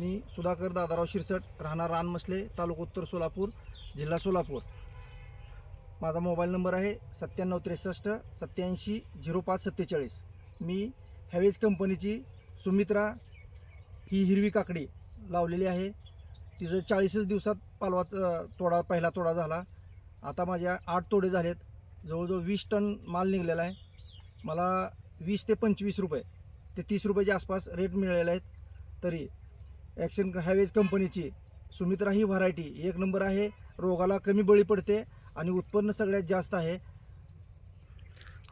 मी सुधाकर दादाराव शिरसट राहणार रानमसले तालुका उत्तर सोलापूर जिल्हा सोलापूर. माझा मोबाईल नंबर आहे सत्त्याण्णव त्रेसष्ट सत्याऐंशी झिरो पाच सत्तेचाळीस. मी हॅवेज कंपनीची सुमित्रा ही हिरवी काकडी लावलेली आहे. तिचं चाळीसच दिवसात पालवाचा तोडा पहिला तोडा झाला. आता माझ्या आठ तोडे झालेत. जवळजवळ वीस टन माल निघलेला आहे. मला वीस ते पंचवीस रुपये ते तीस रुपयाच्या आसपास रेट मिळालेले आहेत. तरी ॲक्शन हॅवेज कंपनीची सुमित्रा ही व्हरायटी. एक नंबर आहे. रोगाला कमी बळी पडते आणि उत्पन्न सगळ्यात जास्त आहे.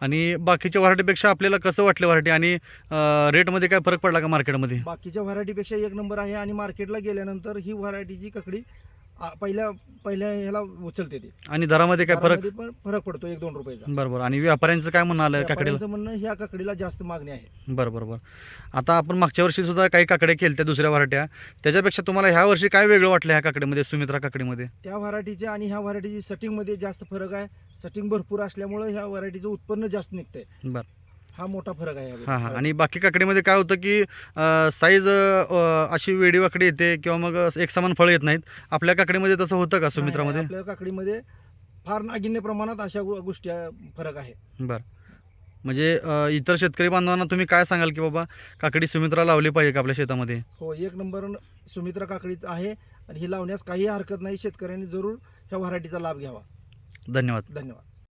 आणि बाकीच्या व्हरायटीपेक्षा आपल्याला कसं वाटलं व्हरायटी? आणि रेटमध्ये काय फरक पडला का मार्केटमध्ये बाकीच्या व्हरायटीपेक्षा एक नंबर आहे आणि मार्केटला गेल्यानंतर ही व्हरायटीची ककडी आ, पहिल्या पहिल्या ह्याला उचलते ती. आणि दरामध्ये काय फरक? दरामध्ये पण फरक पडतो एक दोन रुपयाचा. बरोबर. आणि व्यापाऱ्यांचं काय म्हणणं आलं काकडीला? व्यापाऱ्यांचं म्हणणं ह्या काकडीला जास्त मागणी आहे. बरं बरं बरं. आता आपण मागच्या वर्षी सुद्धा काही केल्या त्या दुसऱ्या व्हरायट्या. त्याच्यापेक्षा तुम्हाला ह्या वर्षी काय वेगळं वाटलं ह्या काकडीमध्ये सुमित्रा काकडीमध्ये? त्या व्हरायटीच्या आणि ह्या व्हरायटीची सेटिंगमध्ये जास्त फरक आहे. सेटिंग भरपूर असल्यामुळे ह्या व्हरायटीचं उत्पन्न जास्त निघतंय. बरं. हा मोठा फरक आहे हां हां. आणि बाकी काकडीमध्ये काय होतं की साईज अशी वेडी वाकडी येते किंवा मग एक समान फळं येत नाहीत. आपल्या काकडीमध्ये तसं होतं का सुमित्रामध्ये? आपल्या काकडीमध्ये फार नागिन्य प्रमाणात अशा गोष्टी फरक आहे. बरं. म्हणजे इतर शेतकरी बांधवांना तुम्ही काय सांगाल की बाबा काकडी सुमित्रा लावली पाहिजे का आपल्या शेतामध्ये? हो एक नंबर सुमित्रा काकडीच आहे आणि ही लावण्यास काही हरकत नाही. शेतकऱ्यांनी जरूर ह्या व्हरायटीचा लाभ घ्यावा. धन्यवाद. धन्यवाद.